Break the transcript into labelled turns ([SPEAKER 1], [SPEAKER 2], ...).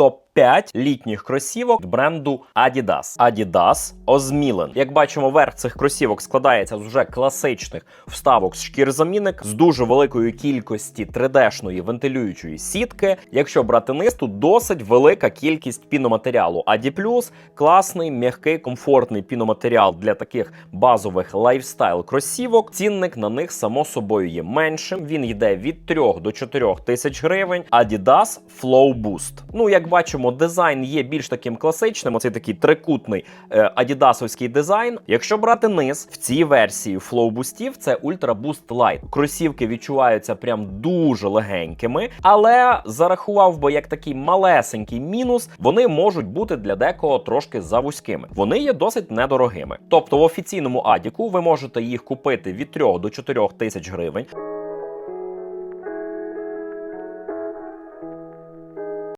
[SPEAKER 1] top топ-5 літніх кросівок бренду Adidas. Adidas Озмілен. Як бачимо, верх цих кросівок складається з вже класичних вставок з шкірзамінник з дуже великою кількості 3D-шної вентилюючої сітки. Якщо брати низ, тут досить велика кількість піноматеріалу. Adi класний, м'який, комфортний піноматеріал для таких базових лайфстайл кросівок. Цінник на них само собою є меншим. Він йде від 3 до 4 тисяч гривень. Adidas Flow Boost. Ну, як бачимо, дизайн є більш таким класичним. Оцей такий трикутний е, адідасовський дизайн. Якщо брати низ, в цій версії Boostів це Ultra Boost Light. Кросівки відчуваються прям дуже легенькими, але зарахував би як такий малесенький мінус, вони можуть бути для декого трошки завузькими. Вони є досить недорогими. Тобто в офіційному адіку ви можете їх купити від 3 до 4 тисяч гривень.